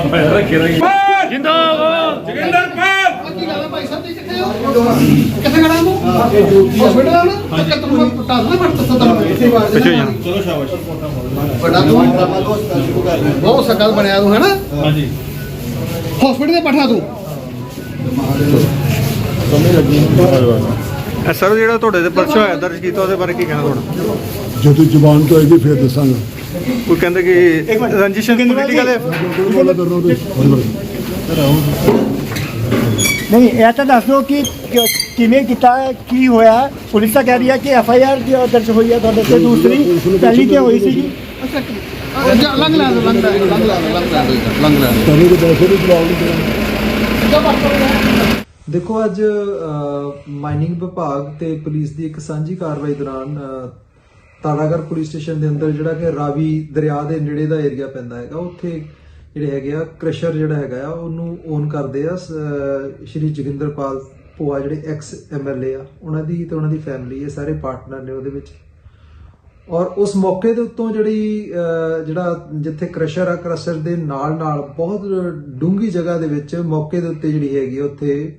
ਪਾਇਆ ਰੱਖੇ ਰਹੀ ਜਿੰਦਾਬਾਦ ਜਗਿੰਦਰ ਪਾਲ ਕੀ ਗੱਲ ਹੈ ਭਾਈ ਸਾਹਿਬ ਤੁਸੀਂ ਕਿੱਥੇ ਹੋ ਕਿੱਥੇ ਖੜਾ ਤੂੰ ਹਸਪੀਟਲ ਆ ਨਾ ਤਾਂ ਤੈਨੂੰ ਪਟਾ ਦੂੰ ਮੈਂ ਦੱਸਾਂ ਤੈਨੂੰ ਵਾਰ ਪਿੱਛੇ ਜਾਣਾ ਚਲੋ ਸ਼ਾਬਾਸ਼ ਵੱਡਾ ਤੂੰ ਬਹੁਤ ਸਕਲ ਬਣਿਆ ਤੂੰ ਹੈਨਾ ਹਾਂਜੀ ਹਸਪੀਟਲ ਦੇ ਬੈਠਾ ਤੂੰ ਸਰ ਜਿਹੜਾ ਤੁਹਾਡੇ ਤੇ ਪਰਚਾ ਹੋਇਆ ਦਰਜ ਕੀਤਾ ਉਹਦੇ ਬਾਰੇ ਕੀ ਕਹਿਣਾ ਤੁਹਾਡਾ? ਜਦੋਂ ਜ਼ੁਬਾਨ ਤੋਂ ਆਏਗੀ ਫਿਰ ਦੱਸਾਂਗਾ। ਕੋਈ ਕਹਿੰਦੇ ਕਿ ਰੰਜਿਸ਼ਨ ਪੋਲੀਟੀਕਲ ਹੈ? ਨਹੀਂ ਇਹ ਤਾਂ ਦੱਸ ਦਿਓ ਕਿ ਕਿ- ਕਿਵੇਂ ਕੀਤਾ ਹੈ, ਕੀ ਹੋਇਆ। ਹੈ? ਪੁਲਿਸ ਤਾਂ ਕਹਿ ਰਹੀ ਹੈ ਕਿ ਐਫ ਆਈ ਆਰ ਦਰਜ ਹੋਈ ਹੈ ਤੁਹਾਡੇ ਤੇ ਦੂਸਰੀ ਪਹਿਲੀ ਤੇ ਹੋਈ ਸੀਗੀ? ਅੱਛਾ ਕੀ ਜਾ ਲੰਘ ਲੈ ਲੰਘ ਲੈ ਲੰਘ ਲੈ ਲੰਘ ਲੈ ਲੰਘ ਲੈ ਤੁਹਾਨੂੰ ਤਾਂ ਪੈਸੇ ਵੀ ਜਵਾਬ ਨਹੀਂ ਦੇਣਾ। ਦੇਖੋ ਅੱਜ ਮਾਈਨਿੰਗ ਵਿਭਾਗ ਤੇ ਪੁਲਿਸ ਦੀ ਇੱਕ ਸਾਂਝੀ ਕਾਰਵਾਈ ਦੌਰਾਨ ਅ, ਪੁਲਿਸ ਸਟੇਸ਼ਨ ਦੇ ਅੰਦਰ ਜਿਹੜਾ ਕਿ ਰਾਵੀ ਦਰਿਆ ਦੇ ਨੇੜੇ ਦਾ ਏਰੀਆ ਪੈਂਦਾ ਹੈਗਾ ਉੱਥੇ ਜਿਹੜੇ ਹੈਗੇ ਆ ਕ੍ਰਸ਼ਰ ਜਿਹੜਾ ਹੈਗਾ ਆ ਉਹਨੂੰ ਓਨ ਕਰਦੇ ਆ ਸ- ਸ਼੍ਰੀ ਜੋਗਿੰਦਰਪਾਲ ਭੋਆ ਜਿਹੜੇ ਐਕਸ ਐਮਐਲਏ ਆ ਉਹਨਾਂ ਦੀ ਤੇ ਉਹਨਾਂ ਦੀ ਫੈਮਿਲੀ ਇਹ ਸਾਰੇ ਪਾਰਟਨਰ ਨੇ ਉਹਦੇ ਵਿੱਚ। ਔਰ ਉਸ ਮੌਕੇ ਦੇ ਉੱਤੋਂ ਜਿਹੜੀ ਜਿਹੜਾ ਜਿੱਥੇ ਕ੍ਰਸ਼ਰ ਆ ਕ੍ਰਸ਼ਰ ਦੇ ਨਾਲ ਨਾਲ ਬਹੁਤ ਡੂੰਗੀ ਜਗ੍ਹਾ ਦੇ ਵਿੱਚ ਮੌਕੇ ਦੇ ਉੱਤੇ ਜਿਹੜੀ ਹੈਗੀ ਆ, ਉੱਥੇ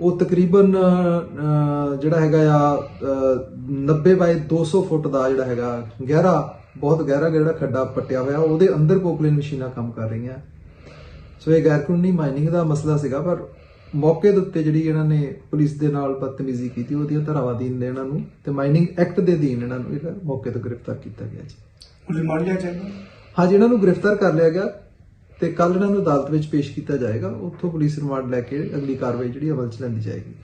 ਉਹ ਤਕਰੀਬਨ ਜਿਹੜਾ ਹੈਗਾ ਆ ਅਹ, 90 ਬਾਈ 200 ਫੁੱਟ ਦਾ ਜਿਹੜਾ ਹੈਗਾ ਗਹਿਰਾ ਬਹੁਤ ਗਹਿਰਾ ਜਿਹੜਾ ਖੱਡਾ ਪੱਟਿਆ ਹੋਇਆ ਉਹਦੇ ਅੰਦਰ ਪੋਕਲੇਨ ਮਸ਼ੀਨਾਂ ਕੰਮ ਕਰ ਰਹੀਆਂ। ਸੋ ਇਹ ਗੈਰ ਕਾਨੂੰਨੀ ਮਾਈਨਿੰਗ ਦਾ ਮਸਲਾ ਸੀਗਾ ਪਰ ਮੌਕੇ ਦੇ ਉੱਤੇ ਜਿਹੜੀ ਇਹਨਾਂ ਨੇ ਪੁਲਿਸ ਦੇ ਨਾਲ ਬਦਤਮੀਜ਼ੀ ਕੀਤੀ ਉਹਦੀਆਂ ਧਾਰਾਵਾਂ ਅਧੀਨ ਨੇ ਇਹਨਾਂ ਨੂੰ ਤੇ ਮਾਈਨਿੰਗ ਐਕਟ ਦੇ ਅਧੀਨ ਇਹਨਾਂ ਨੂੰ ਜਿਹੜਾ ਮੌਕੇ ਤੋਂ ਗ੍ਰਿਫਤਾਰ ਕੀਤਾ ਗਿਆ ਜੀ। ਰਿਮਾਂਡ ਲਿਆ ਚਾਹੀਦਾ? ਹਾਂਜੀ ਇਹਨਾਂ ਨੂੰ ਗ੍ਰਿਫਤਾਰ ਕਰ ਲਿਆ ਗਿਆ। ਤੇ ਕੱਲ ਇਹਨਾਂ ਨੂੰ ਅਦਾਲਤ ਵਿੱਚ ਪੇਸ਼ ਕੀਤਾ ਜਾਏਗਾ, ਉੱਥੋਂ ਪੁਲਿਸ ਰਿਮਾਂਡ ਲੈ ਕੇ ਅਗਲੀ ਕਾਰਵਾਈ ਜਿਹੜੀ ਅਮਲ 'ਚ ਲੈਂਦੀ ਜਾਏਗੀ।